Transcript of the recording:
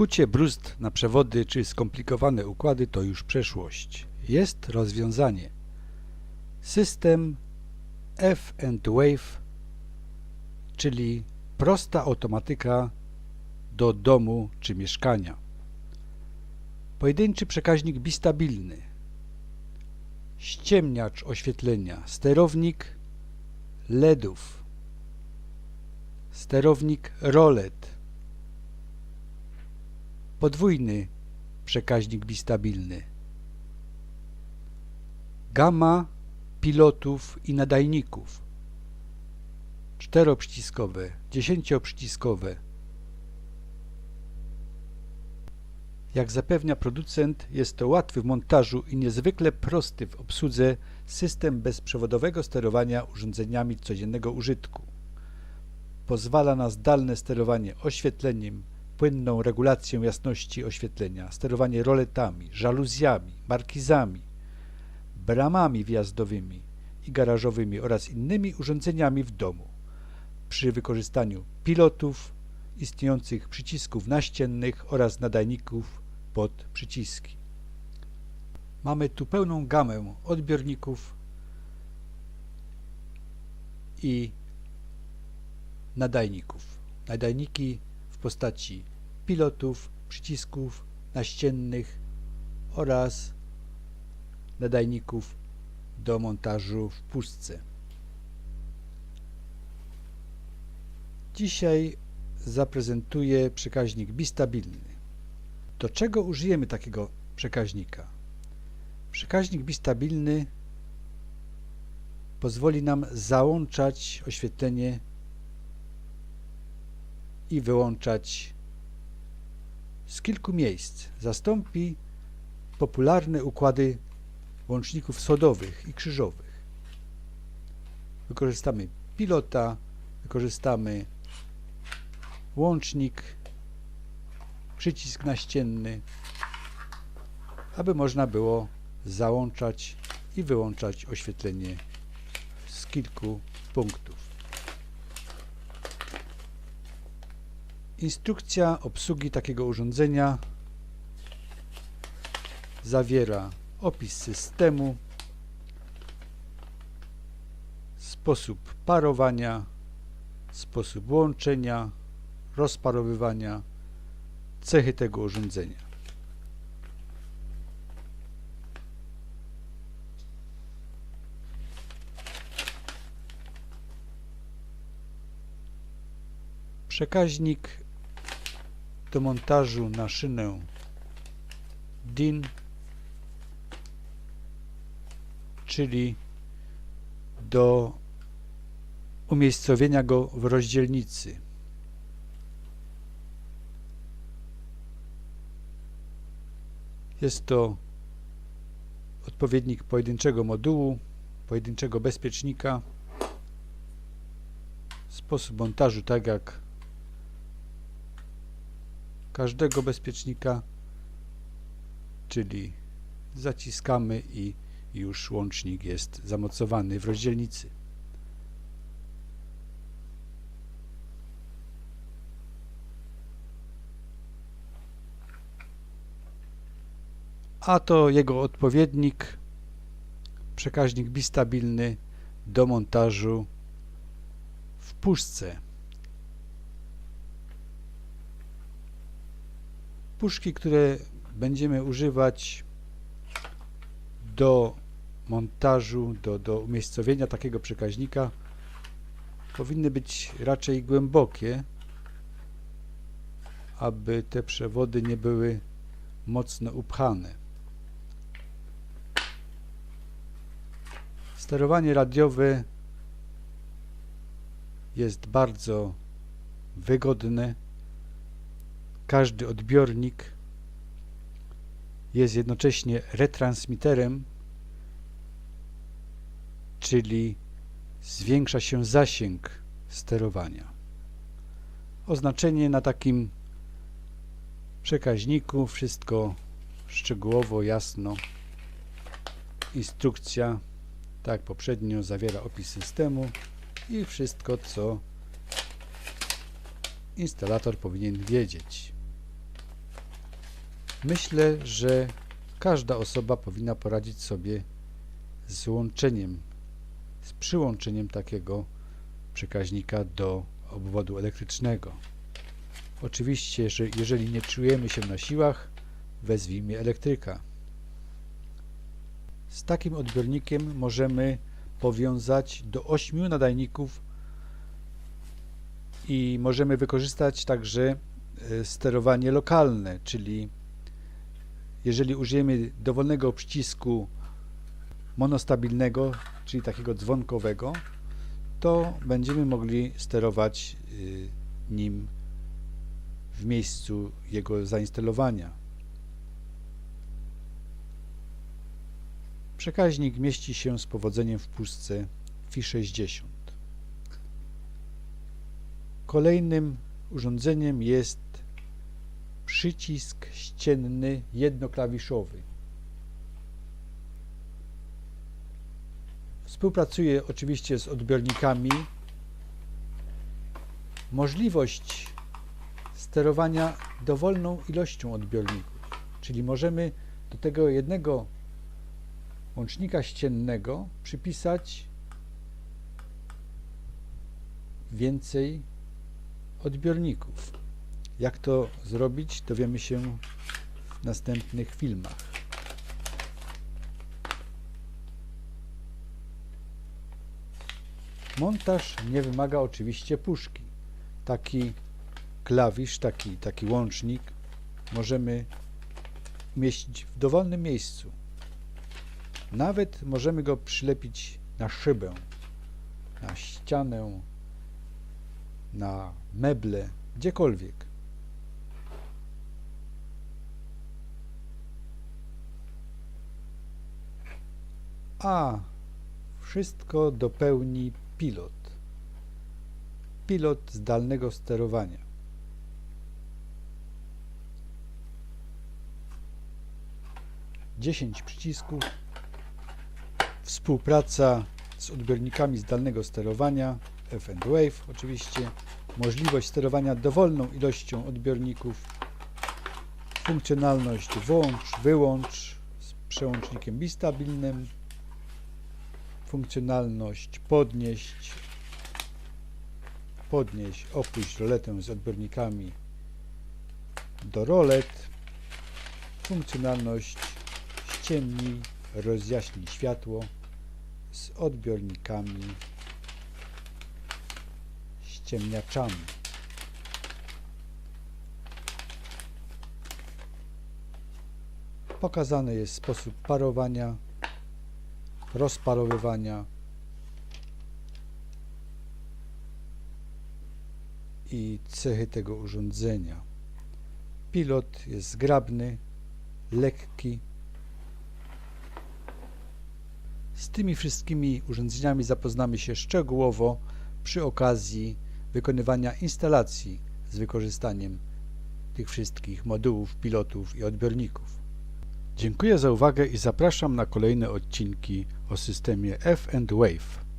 Kucie bruzd na przewody czy skomplikowane układy to już przeszłość. Jest rozwiązanie. System F and Wave, czyli prosta automatyka do domu czy mieszkania. Pojedynczy przekaźnik bistabilny. Ściemniacz oświetlenia. Sterownik LEDów. Sterownik ROLED. Podwójny przekaźnik bistabilny. Gama pilotów i nadajników. Czteroprzyciskowe, dziesięcioprzyciskowe. Jak zapewnia producent, jest to łatwy w montażu i niezwykle prosty w obsłudze system bezprzewodowego sterowania urządzeniami codziennego użytku. Pozwala na zdalne sterowanie oświetleniem, płynną regulację jasności oświetlenia, sterowanie roletami, żaluzjami, markizami, bramami wjazdowymi i garażowymi oraz innymi urządzeniami w domu przy wykorzystaniu pilotów, istniejących przycisków naściennych oraz nadajników pod przyciski. Mamy tu pełną gamę odbiorników i nadajników. Nadajniki postaci pilotów, przycisków naściennych oraz nadajników do montażu w puszce. Dzisiaj zaprezentuję przekaźnik bistabilny. Do czego użyjemy takiego przekaźnika? Przekaźnik bistabilny pozwoli nam załączać oświetlenie i wyłączać z kilku miejsc. Zastąpi popularne układy łączników sodowych i krzyżowych. Wykorzystamy pilota, wykorzystamy łącznik, przycisk naścienny, aby można było załączać i wyłączać oświetlenie z kilku punktów. Instrukcja obsługi takiego urządzenia zawiera opis systemu, sposób parowania, sposób łączenia, rozparowywania, cechy tego urządzenia. Przekaźnik do montażu na szynę DIN, czyli do umiejscowienia go w rozdzielnicy. Jest to odpowiednik pojedynczego modułu, pojedynczego bezpiecznika. Sposób montażu tak jak każdego bezpiecznika, czyli zaciskamy i już łącznik jest zamocowany w rozdzielnicy. a to jego odpowiednik, przekaźnik bistabilny do montażu w puszce. Puszki, które będziemy używać do montażu, do, do umiejscowienia takiego przekaźnika powinny być raczej głębokie, aby te przewody nie były mocno upchane. Sterowanie radiowe jest bardzo wygodne. Każdy odbiornik jest jednocześnie retransmiterem, czyli zwiększa się zasięg sterowania. Oznaczenie na takim przekaźniku, wszystko szczegółowo, jasno. Instrukcja tak poprzednio zawiera opis systemu i wszystko co instalator powinien wiedzieć. Myślę, że każda osoba powinna poradzić sobie z łączeniem, z przyłączeniem takiego przekaźnika do obwodu elektrycznego. Oczywiście, że jeżeli nie czujemy się na siłach, wezwijmy elektryka. Z takim odbiornikiem możemy powiązać do 8 nadajników i możemy wykorzystać także e, sterowanie lokalne, czyli jeżeli użyjemy dowolnego przycisku monostabilnego, czyli takiego dzwonkowego, to będziemy mogli sterować y, nim w miejscu jego zainstalowania. Przekaźnik mieści się z powodzeniem w puszce Fi 60. Kolejnym urządzeniem jest przycisk ścienny jednoklawiszowy. Współpracuje oczywiście z odbiornikami. Możliwość sterowania dowolną ilością odbiorników, czyli możemy do tego jednego łącznika ściennego przypisać więcej odbiorników. Jak to zrobić, dowiemy się w następnych filmach. Montaż nie wymaga oczywiście puszki. Taki klawisz, taki, taki łącznik możemy umieścić w dowolnym miejscu. Nawet możemy go przylepić na szybę, na ścianę, na meble, gdziekolwiek. A wszystko dopełni pilot. Pilot zdalnego sterowania. Dziesięć przycisków. Współpraca z odbiornikami zdalnego sterowania F&Wave Wave oczywiście. Możliwość sterowania dowolną ilością odbiorników. Funkcjonalność włącz, wyłącz z przełącznikiem bistabilnym funkcjonalność podnieść, podnieść, opuść roletę z odbiornikami do rolet, funkcjonalność ściemnij, rozjaśnij światło z odbiornikami ściemniaczami. Pokazany jest sposób parowania rozparowywania i cechy tego urządzenia. Pilot jest zgrabny, lekki. Z tymi wszystkimi urządzeniami zapoznamy się szczegółowo przy okazji wykonywania instalacji z wykorzystaniem tych wszystkich modułów, pilotów i odbiorników. Dziękuję za uwagę i zapraszam na kolejne odcinki o systemie F&Wave.